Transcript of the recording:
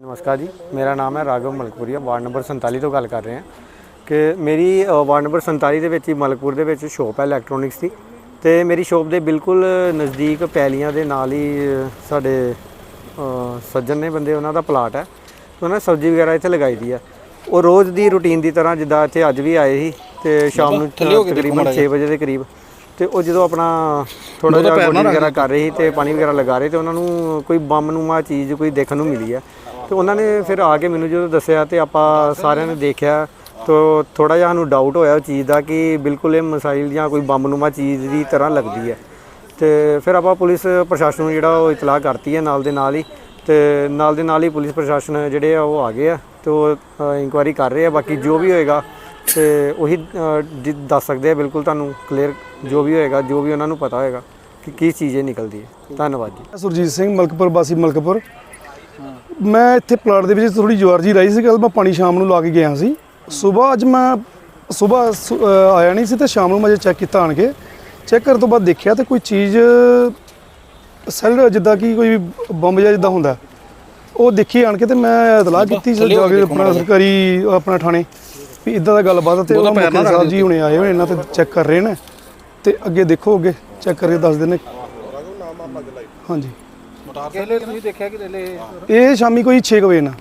ਨਮਸਕਾਰ ਜੀ ਮੇਰਾ ਨਾਮ ਹੈ ਰਾਘਵ ਮਲਕਪੁਰੀਆ ਵਾਰਡ ਨੰਬਰ 47 ਤੋਂ ਗੱਲ ਕਰ ਰਹੇ ਹਾਂ ਕਿ ਮੇਰੀ ਵਾਰਡ ਨੰਬਰ 47 ਦੇ ਵਿੱਚ ਹੀ ਮਲਕਪੁਰ ਦੇ ਵਿੱਚ ਸ਼ੋਪ ਹੈ ਇਲੈਕਟ੍ਰੋਨਿਕਸ ਦੀ ਤੇ ਮੇਰੀ ਸ਼ੋਪ ਦੇ ਬਿਲਕੁਲ ਨਜ਼ਦੀਕ ਪੈਲੀਆਂ ਦੇ ਨਾਲ ਹੀ ਸਾਡੇ ਸੱਜਣ ਨੇ ਬੰਦੇ ਉਹਨਾਂ ਦਾ ਪਲਾਟ ਹੈ ਤੇ ਉਹਨਾਂ ਨੇ ਸਬਜ਼ੀ ਵਗੈਰਾ ਇੱਥੇ ਲਗਾਈ ਦੀ ਹੈ। ਉਹ ਰੋਜ਼ ਦੀ ਰੁਟੀਨ ਦੀ ਤਰ੍ਹਾਂ ਜਿੱਦਾਂ ਇੱਥੇ ਅੱਜ ਵੀ ਆਏ ਸੀ ਤੇ ਸ਼ਾਮ ਨੂੰ ਤਕਰੀਬਨ 6 ਵਜੇ ਦੇ ਕਰੀਬ ਤੇ ਉਹ ਜਦੋਂ ਆਪਣਾ ਥੋੜਾ ਜਿਹਾ ਗੋਡੀ ਵਗੈਰਾ ਕਰ ਰਹੇ ਸੀ ਤੇ ਪਾਣੀ ਵਗੈਰਾ ਲਗਾ ਰਹੇ ਤੇ ਉਹਨਾਂ ਨੂੰ ਕੋਈ ਬੰਮ ਨੂਮਾ ਚੀਜ਼ ਕੋਈ ਦੇਖਣ ਨੂੰ ਮਿਲੀ ਹੈ ਤੇ ਉਹਨਾਂ ਨੇ ਫਿਰ ਆ ਕੇ ਮੈਨੂੰ ਜਦੋਂ ਦੱਸਿਆ ਤੇ ਆਪਾਂ ਸਾਰਿਆਂ ਨੇ ਦੇਖਿਆ ਤੋ ਥੋੜਾ ਜਿਹਾ ਸਾਨੂੰ ਡਾਊਟ ਹੋਇਆ ਉਹ ਚੀਜ਼ ਦਾ ਕਿ ਬਿਲਕੁਲ ਇਹ ਮਸਾਈਲ ਜਾਂ ਕੋਈ ਬੰਮ ਨੂਮਾ ਚੀਜ਼ ਦੀ ਤਰ੍ਹਾਂ ਲੱਗਦੀ ਹੈ ਤੇ ਫਿਰ ਆਪਾਂ ਪੁਲਿਸ ਪ੍ਰਸ਼ਾਸਨ ਨੂੰ ਜਿਹੜਾ ਉਹ ਇਤਲਾਹ ਕਰਤੀ ਹੈ ਨਾਲ ਦੇ ਨਾਲ ਹੀ। ਤੇ ਨਾਲ ਦੇ ਨਾਲ ਹੀ ਪੁਲਿਸ ਪ੍ਰਸ਼ਾਸਨ ਜਿਹੜੇ ਆ ਉਹ ਆ ਗਏ ਆ ਤੇ ਉਹ ਇਨਕੁਆਇਰੀ ਕਰ ਰਹੇ ਆ। ਬਾਕੀ ਜੋ ਵੀ ਹੋਏਗਾ ਤੇ ਉਹੀ ਅ, ਦੱਸ ਸਕਦੇ ਆ ਬਿਲਕੁਲ ਤੁਹਾਨੂੰ ਕਲੀਅਰ ਜੋ ਵੀ ਹੋਏਗਾ ਜੋ ਵੀ ਉਹਨਾਂ ਨੂੰ ਪਤਾ ਹੋਏਗਾ ਕਿ ਕੀ ਚੀਜ਼ ਇਹ ਨਿਕਲਦੀ ਹੈ। ਧੰਨਵਾਦ ਜੀ। ਸੁਰਜੀਤ ਸਿੰਘ ਮਲਕਪੁਰ ਵਾਸੀ ਮਲਕਪੁਰ। ਮੈਂ ਇੱਥੇ ਪਲਾਟ ਦੇ ਵਿੱਚ ਥੋੜੀ ਜਵਾਰ ਜੀ ਰਹੀ ਸੀ ਕੱਲ ਮੈਂ ਪਾਣੀ ਸ਼ਾਮ ਨੂੰ ਲਾ ਕੇ ਗਿਆ ਸੀ। ਸਵੇਰ ਅੱਜ ਮੈਂ ਸਵੇਰ ਆਇਆ ਨਹੀਂ ਸੀ ਤੇ ਸ਼ਾਮ ਨੂੰ ਮੈਂ ਜੇ ਚੈੱਕ ਕੀਤਾ ਆਣ ਕੇ। ਚੈੱਕ ਕਰਨ ਤੋਂ ਬਾਅਦ ਦੇਖਿਆ ਤੇ ਕੋਈ ਚੀਜ਼ ਸੈਲ ਜਿੱਦਾਂ ਕਿ ਕੋਈ ਬੰਬ ਜਿਹਾ ਜਿੱਦਾਂ ਹੁੰਦਾ ਉਹ ਦੇਖੀ ਆਣ ਕੇ ਤੇ ਮੈਂ ਇਤਲਾਹ ਕੀਤੀ ਸੀ ਜਾ ਕੇ ਆਪਣਾ ਸਰਕਾਰੀ ਆਪਣਾ ਥਾਣੇ। ਵੀ ਇਦਾਂ ਦਾ ਗੱਲਬਾਤ ਤੇ ਉਹਨਾਂ ਮੁਖੀ ਸਾਹਿਬ ਜੀ ਹੁਣੇ ਆਏ ਹੋਏ ਇਹਨਾਂ ਤੇ ਚੈੱਕ ਕਰ ਰਹੇ ਨੇ। ਤੇ ਅੱਗੇ ਦੇਖੋ ਅੱਗੇ ਚੈੱਕ ਕਰਕੇ ਦੱਸ ਦਿੰਦੇ ਹਾਂਜੀ। ਪਹਿਲੇ ਤੁਸੀਂ ਦੇਖਿਆ ਕਿ ਪਹਿਲੇ ਇਹ ਸ਼ਾਮੀ ਕੋਈ 6 ਵਜੇ ਨਾਲ